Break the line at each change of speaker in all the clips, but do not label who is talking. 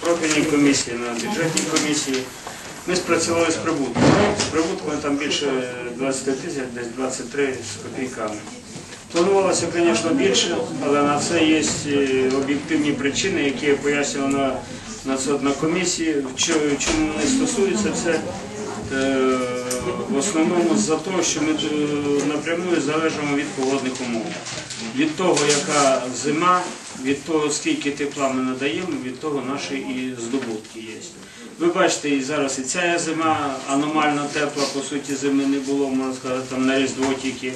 профільній комісії, на бюджетній комісії. Ми спрацювали з прибутком. З прибутком там більше 20 тисяч, десь 23 з копійками. Планувалося, звісно, більше, але на це є е, об'єктивні причини, які я пояснював на, на, комісії. Чо- Чому вони стосуються, це е, в основному за те, що ми е, напряму залежимо від погодних умов. Від того, яка зима, від того, скільки тепла ми надаємо, від того наші і здобутки є. Ви бачите, і зараз і ця зима аномально тепла, по суті, зими не було, можна сказати, там на Різдво тільки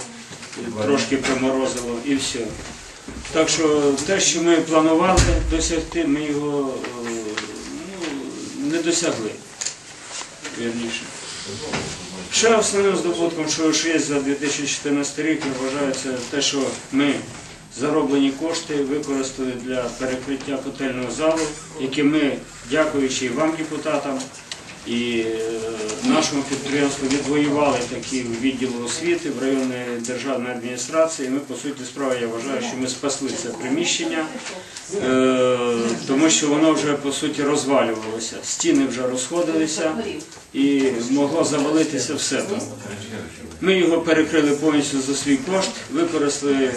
трошки приморозило і все. Так що те, що ми планували досягти, ми його е, ну, не досягли. Вірніше. Ще основним здобутком, що є за 2014 рік, я вважаю, це те, що ми зароблені кошти використали для перекриття котельного залу, які ми, дякуючи вам, депутатам, і е, нашому підприємству відвоювали такі в відділу освіти в районної державної адміністрації. Ми, по суті справи, я вважаю, що ми спасли це приміщення, е, тому що воно вже по суті розвалювалося. Стіни вже розходилися і могло завалитися все там. Ми його перекрили повністю за свій кошт, використали е,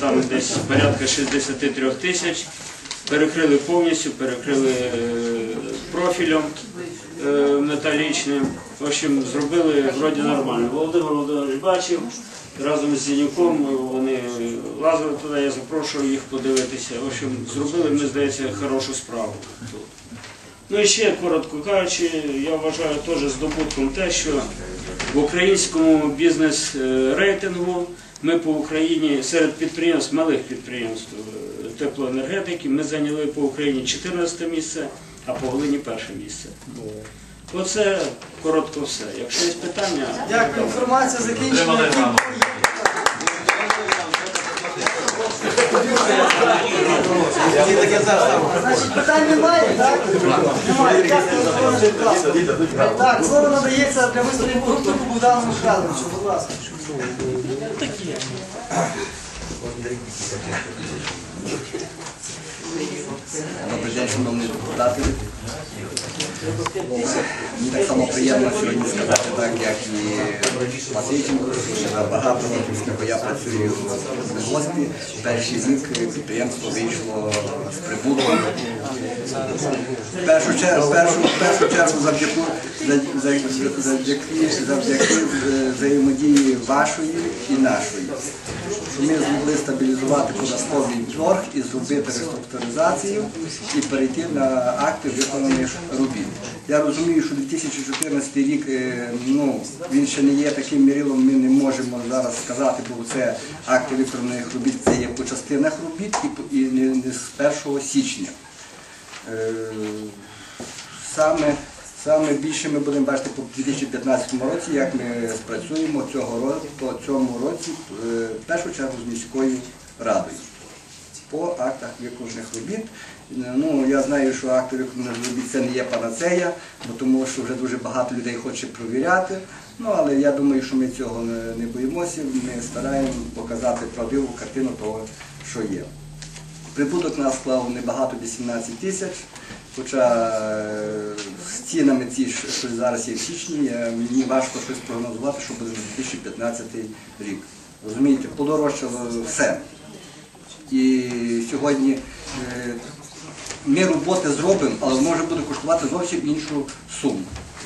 там десь порядка 63 тисяч, перекрили повністю, перекрили е, профілем е, металічним. В общем, зробили вроді нормально. Володимир Володимирович бачив, разом з Зінюком вони лазили туди, я запрошую їх подивитися. В общем, зробили, мені здається, хорошу справу тут. Ну і ще коротко кажучи, я вважаю теж здобутком те, що в українському бізнес-рейтингу ми по Україні серед підприємств, малих підприємств е, теплоенергетики, ми зайняли по Україні 14 місце, а по Волині перше місце. Оце коротко все. Якщо є питання,
Дякую, інформація закінчена. Значить, питань немає, так? Немає. Дякую, Микола Миколаївич. Так, слово надається для виступу групу Богдану Михайловичу, будь ласка.
Добрий день, шановні депутати. Мені так само приємно сьогодні сказати так, як і Васильченко, що багато років, скільки я працюю в гості. Перший рік підприємство вийшло з прибутком. В першу чергу, першу, першу чергу завдяки, завдяки, завдяки е, взаємодії вашої і нашої. Що ми змогли стабілізувати податковий борг і зробити реструктуризацію і перейти на акти виконаних робіт. Я розумію, що 2014 рік е, ну, він ще не є таким мірилом, ми не можемо зараз сказати, бо це акти виконаних робіт, це є по частинах робіт і, не з 1 січня. Е, Саме, саме більше ми будемо бачити по 2015 році, як ми спрацюємо цього року, по цьому році, е, в першу чергу з міською радою по актах виконаних робіт. Ну, я знаю, що акти виконаних робіт це не є панацея, бо тому що вже дуже багато людей хоче провіряти. Ну, але я думаю, що ми цього не боїмося, ми стараємо показати правдиву картину того, що є. Прибуток нас склав небагато 18 тисяч, хоча е, з цінами ці, що зараз є в січні, е, мені важко щось прогнозувати, що буде на 2015 рік. Розумієте, подорожчало все. І сьогодні е, ми роботи зробимо, але вже буде коштувати зовсім іншу суму.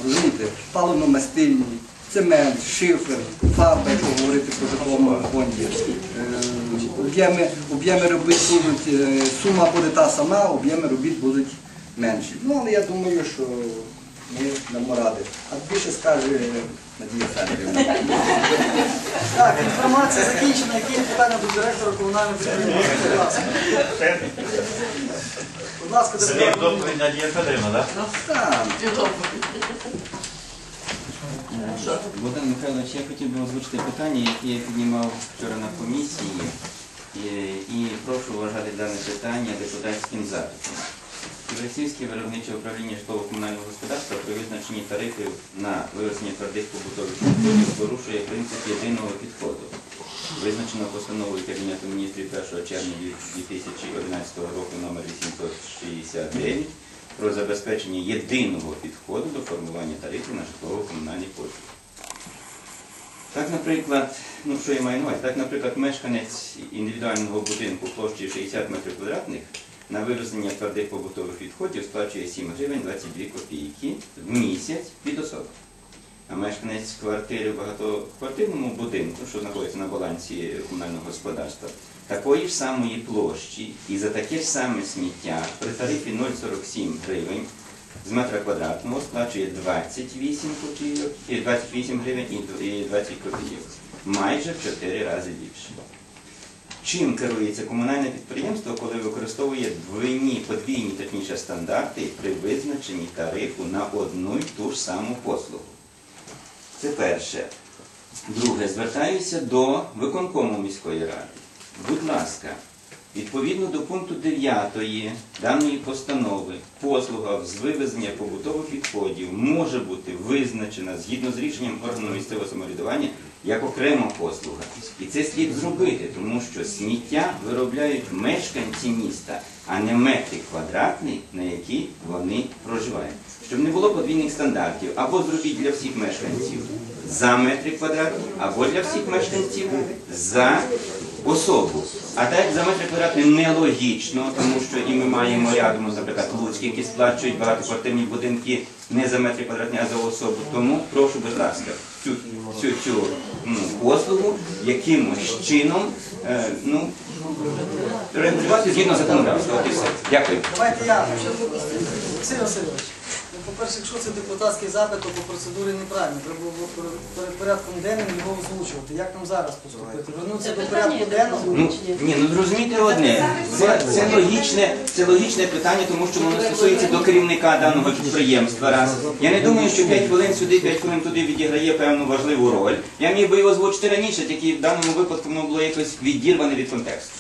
Розумієте, паливно-мастильні, цемент, шифер, фарба, якщо говорити по житловому фонді. Об'єми, робіт будуть, сума буде та сама, об'єми робіт будуть менші. Ну, але я думаю, що ми дамо ради. А більше скаже Надія Федорівна.
Так, інформація закінчена. Які є питання до директора комунального підприємства? Будь ласка. Будь ласка,
Це доповідь Надія Федорівна, так?
Так.
Богдан Михайлович, я хотів би озвучити питання, яке я піднімав вчора на комісії, і, і прошу вважати дане питання депутатським запитом. Російське виробниче управління житлово-комунального господарства при визначенні тарифів на вивезення твердих побутових відходів порушує принцип єдиного підходу. Визначено постановою Кабінету міністрів 1 червня 2011 року номер 869 про забезпечення єдиного підходу до формування тарифів на житлово-комунальні послуги. Так, наприклад, ну що я маю на увазі? Так, наприклад, мешканець індивідуального будинку площею 60 метрів квадратних на вивезення твердих побутових відходів сплачує 7 гривень 22 копійки в місяць від особи. А мешканець квартири в багатоквартирному будинку, що знаходиться на балансі комунального господарства, такої ж самої площі і за таке ж саме сміття при тарифі 0,47 гривень з метра квадратного сплачує 28 копійок, 28 гривень і 20 копійок. Майже в 4 рази більше. Чим керується комунальне підприємство, коли використовує двойні, подвійні точніше стандарти при визначенні тарифу на одну й ту ж саму послугу? Це перше. Друге, звертаюся до виконкому міської ради. Будь ласка, відповідно до пункту 9 даної постанови, послуга з вивезення побутових відходів може бути визначена згідно з рішенням органу місцевого самоврядування як окрема послуга. І це слід зробити, тому що сміття виробляють мешканці міста, а не метри квадратні, на які вони проживають. Щоб не було подвійних стандартів, або зробіть для всіх мешканців за метри квадратні, або для всіх мешканців за особу. А так за метри квадратні нелогічно, тому що і ми маємо рядом, наприклад, Луцьк, які сплачують багатоквартирні будинки не за метри квадратні, а за особу. Тому прошу, будь ласка, цю, цю, цю ну, послугу якимось чином е, ну, регулювати згідно законодавства. Дякую.
Давайте я. Олексій Васильович, ну, по-перше, якщо це депутатський запит, то по процедурі неправильно. Треба було перед- перед порядком денним його озвучувати. Як нам зараз поступити? Вернутися до порядку денного?
Ну, ні, ну зрозумійте одне, це, це, логічне, це логічне питання, тому що воно стосується до керівника даного підприємства. Раз. Я не думаю, що 5 хвилин сюди, 5 хвилин туди відіграє певну важливу роль. Я міг би його озвучити раніше, тільки в даному випадку воно було якось відірване від контексту.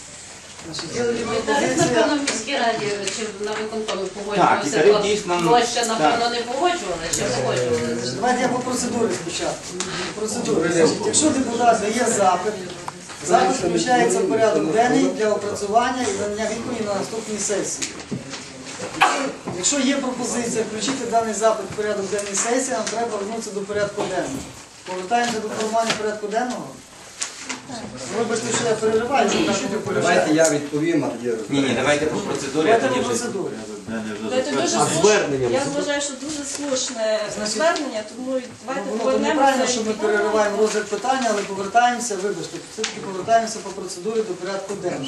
Значить, є тоді
Тариф, напевно, в міській раді чи на виконкомі
Так, і тариф дійсно,
Площа, напевно, не погоджували, чи погоджували?
Давайте я по процедурі спочатку. Процедури. Значить, якщо депутат дає запит, запит включається в порядок денний для опрацювання і надання відповіді на наступній сесії. Якщо є пропозиція включити даний запит в порядок денний сесії, нам треба вернутися до порядку денного. Повертаємося до формування порядку денного. Вибачте, що я перериваю.
Давайте я відповім, а тоді
Ні, ні, давайте по процедурі, а тоді
по
вже.
дуже. Я вважаю, що дуже слушне звернення, тому давайте
Воно то
повернемося.
неправильно, що ми перериваємо розгляд питання, але повертаємося, вибачте, все-таки повертаємося по процедурі до порядку денного.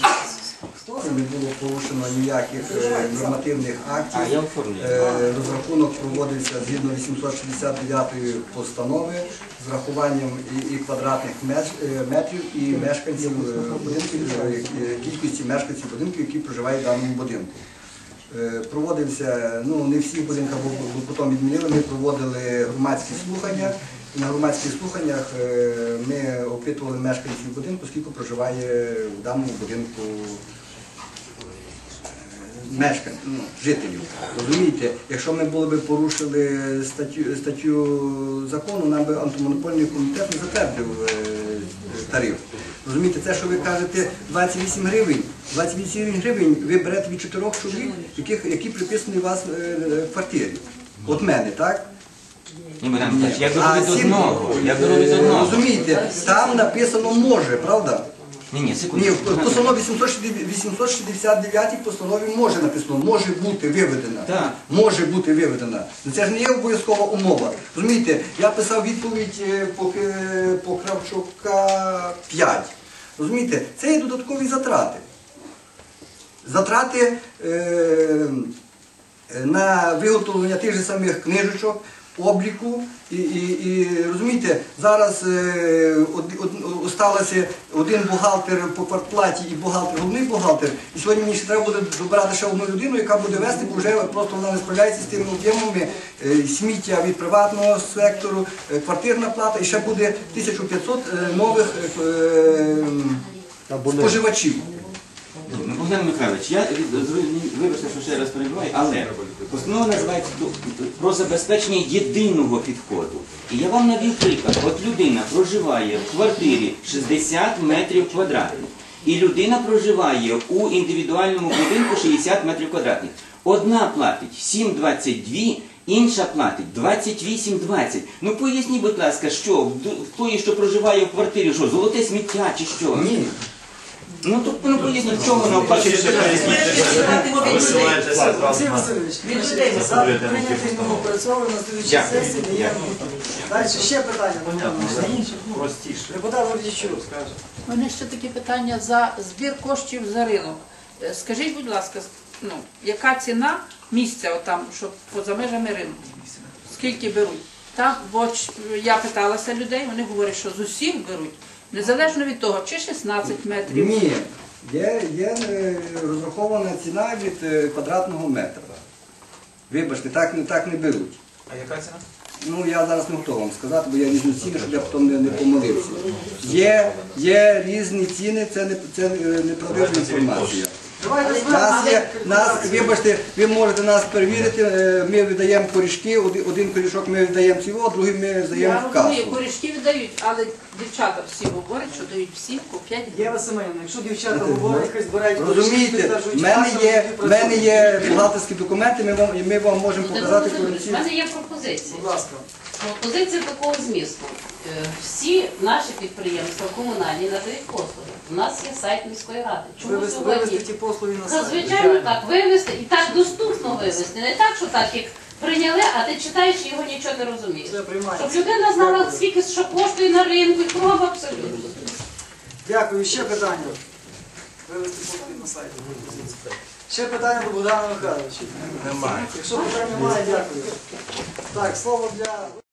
Не було порушено ніяких е, нормативних актів. Е, Розрахунок проводився згідно 869 постанови з врахуванням і, квадратних е, метрів, і мешканців будинків, кількості мешканців будинків, які проживають в даному будинку. Проводився, ну не всі будинки, бо потім відмінили, ми проводили громадські слухання. На громадських слуханнях ми опитували мешканців будинку, скільки проживає в даному будинку мешканців, ну, жителів. Розумієте, якщо ми були б порушили статтю, статтю закону, нам би антимонопольний комітет не затвердив е, тариф. Розумієте, це, що ви кажете, 28 гривень, 28 гривень ви берете від чотирьох чоловік, яких, які приписані у вас е, в квартирі. От мене, так?
Ні, Михайлович, я беру від одного. Я беру від
Е,
одного.
Розумієте, там написано може, правда?
Ні, ні,
Ні, в постанові 869 постанові може написано, може бути виведена.
Так.
Може бути виведена. Ну, Це ж не є обов'язкова умова. Розумієте, я писав відповідь е, по, е, по Кравчука 5. Розумієте, це є додаткові затрати. Затрати е, на виготовлення тих же самих книжечок, обліку. І, і, і розумієте, зараз е, од, од, осталося один бухгалтер по квартплаті і бухгалтер, головний бухгалтер. І сьогодні мені ще треба буде добирати ще одну людину, яка буде вести, бо вже просто вона не справляється з тими об'ємами е, сміття від приватного сектору, е, квартирна плата, і ще буде 1500 е, нових е, споживачів.
Богдан Михайлович, я вибачте, що ще раз перебуваю, але постанова називається про забезпечення єдиного підходу. І я вам навів приклад. От людина проживає в квартирі 60 метрів квадратних, і людина проживає у індивідуальному будинку 60 метрів квадратних. Одна платить 7,22, інша платить 28,20. Ну поясніть, будь ласка, що в тої, що проживає в квартирі, що золоте сміття чи що? Ні. Ну то ну, поясніть, в чому нам
Олексій Васильович, значить, запит прийнятий, тому опрацьовуємо на слідчій сесії, даємо відповідь. Далі ще питання. Депутат Гордійчук.
У мене ще таке питання за збір коштів за ринок. Е, Скажіть, будь ласка, ну, яка ціна місця отам, що поза межами ринку? Скільки беруть? Там, бо я питалася людей, вони говорять, що з усіх беруть, незалежно від того, чи 16 метрів.
Ні, є, є е, розрахована ціна від е, квадратного метра. Вибачте, так, не- так не беруть.
А яка ціна?
Ну я зараз не готовий вам сказати, бо я різні ціни, щоб я потім не, не помилився. Є, є різні ціни, це не це е, неправдива інформація. Нас є, нас, вибачте, ви можете нас перевірити, е, ми віддаємо корішки, один, корішок ми віддаємо цього, другий ми віддаємо
Я розумію, корішки віддають, але дівчата всі говорять, що дають всі по 5 гривень.
Єва Семенівна, якщо дівчата говорять, хай збирають
Розумієте, в мене є, в мене є бухгалтерські документи, ми вам, ми вам можемо показати
У мене є пропозиція.
Будь ласка.
Пропозиція такого змісту. Е, Всі наші підприємства комунальні надають послуги. У нас є сайт міської ради. Чому
Вивести,
сьогодні?
вивести ті послуги на сайт.
Звичайно, так, вивезти і так доступно вивезти. Не так, що так як прийняли, а ти читаєш і його нічого не розумієш.
Це приймається.
Щоб людина знала,
Дякую.
скільки що коштує на ринку, і кругом абсолютно.
Дякую. Ще питання. Вивести послуги на сайт. Ще питання до Богдана Михайловича.
Немає.
Якщо питань немає, дякую. Так, слово для...